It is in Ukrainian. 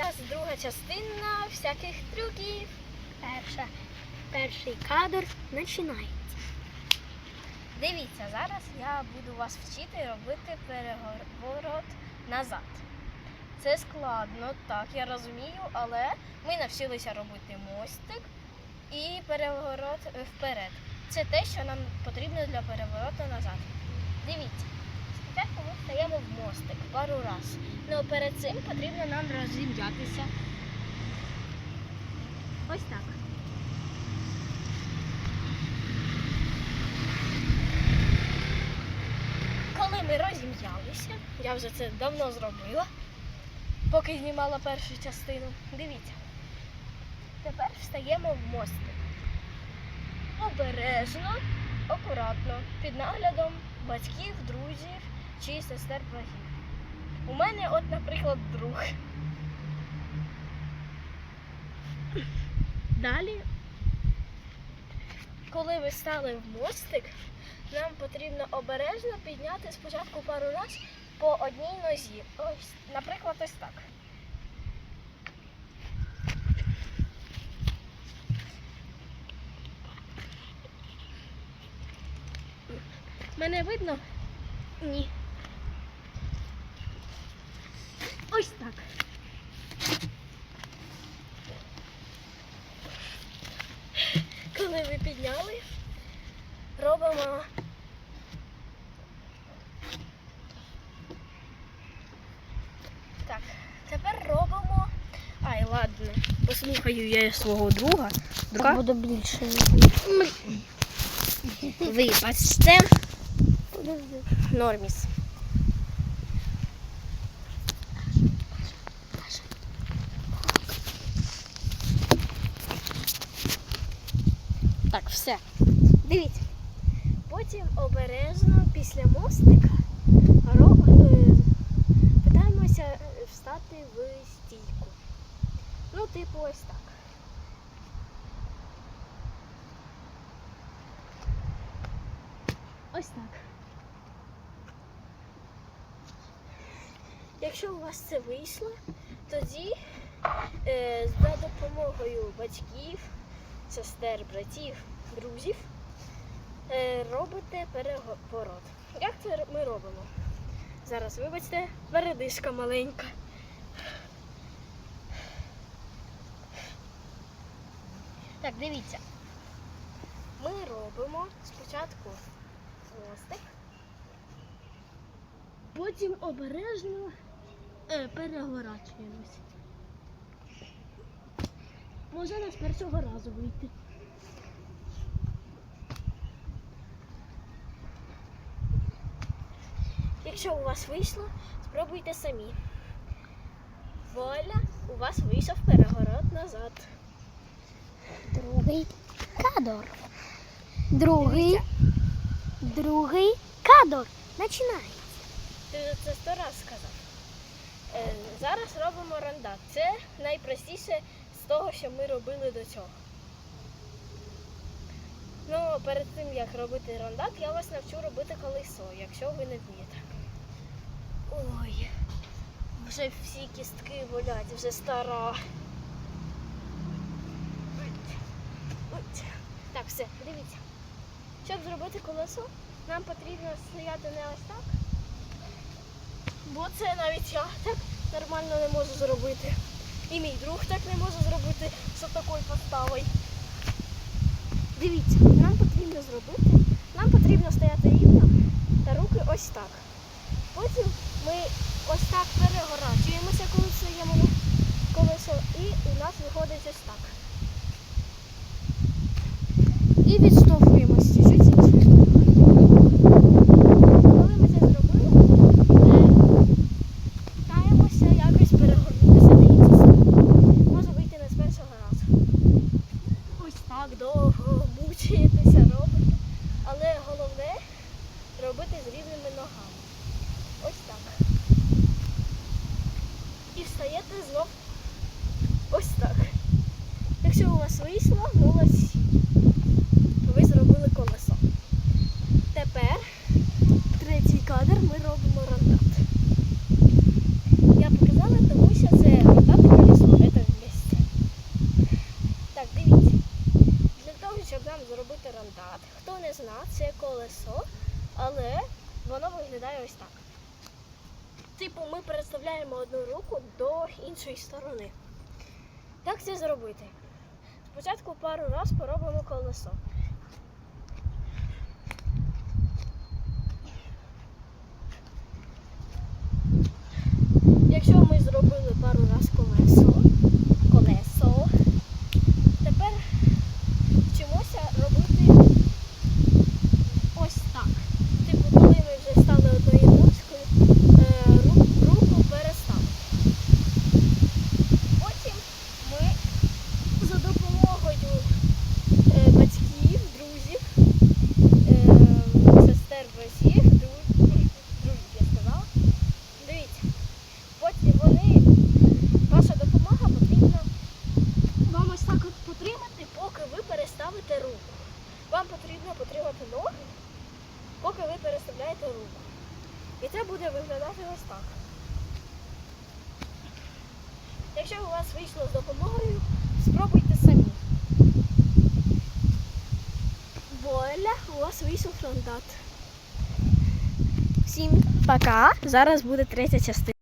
Зараз друга частина всяких трюків. Перша, перший кадр починається. Дивіться, зараз я буду вас вчити робити переворот назад. Це складно, так, я розумію, але ми навчилися робити мостик і переворот вперед. Це те, що нам потрібно для перевороту назад. Дивіться, спочатку ми встаємо в мостик пару раз. Ну перед цим потрібно нам розім'ятися. Ось так. Коли ми розім'ялися, я вже це давно зробила, поки знімала першу частину. Дивіться. Тепер встаємо в мостик. Обережно, акуратно, під наглядом батьків, друзів чи сестер братів. У мене, от, наприклад, друг. Далі, коли ви стали в мостик, нам потрібно обережно підняти спочатку пару раз по одній нозі. Ось, наприклад, ось так. Мене видно? Ні. Ось так. Коли ви підняли, робимо Так, тепер робимо. Ай, ладно. Послухаю я свого друга. Друга. буде більше. Вибачте. Норміс. Все. Дивіться. Потім обережно після мостика питаємося е, встати в стійку. Ну, типу, ось так. Ось так. Якщо у вас це вийшло, тоді е, за допомогою батьків, сестер, братів, друзів е, робите переворот. Як це ми робимо? Зараз, вибачте, передишка маленька. Так, дивіться. Ми робимо спочатку хвостик, потім обережно е, переворачуємось. Може з першого разу вийти. Якщо у вас вийшло, спробуйте самі. Воля, у вас вийшов перегород назад. Другий кадр. Другий. Другий кадр. Починається. Ти це сто раз сказав. Е, зараз робимо рандат. Це найпростіше з того, що ми робили до цього. Ну, перед тим як робити рандат, я вас навчу робити колесо, якщо ви не вмієте. Ой, вже всі кістки болять, вже стара. Так, все, дивіться. Щоб зробити колесо, нам потрібно стояти не ось так. Бо це навіть я так нормально не можу зробити. І мій друг так не може зробити з такою поставою. Дивіться, нам потрібно зробити. Нам потрібно стояти рівно та руки ось так. Потім ми ось так перегорачуємося, коли стоїмо колесо, і у нас виходить ось так. І відштовхуємось чуть-чуть. Коли ми це зробили, Питаємося якось перегорнутися на. Може вийти не з першого разу. Ось так довго мучаєтеся, робите. Але головне робити з рівними ногами ось так. І встаєте знов ось так. Якщо у вас вийшло, ну ось ви зробили колесо. Тепер третій кадр ми робимо рандат. Я показала, тому що це рандат і колесо, це вместе. Так, дивіться. Для того, щоб нам зробити рандат, хто не знає, це колесо, але воно виглядає ось так. Типу, ми переставляємо одну руку до іншої сторони. Як це зробити? Спочатку пару раз поробимо колесо. Переставите руку. Вам потрібно потримати ноги, поки ви переставляєте руку. І це буде виглядати ось так. Якщо у вас вийшло з допомогою, спробуйте самі. Вуаля, у вас вийшов фронтат. Всім пока. Зараз буде третя частина.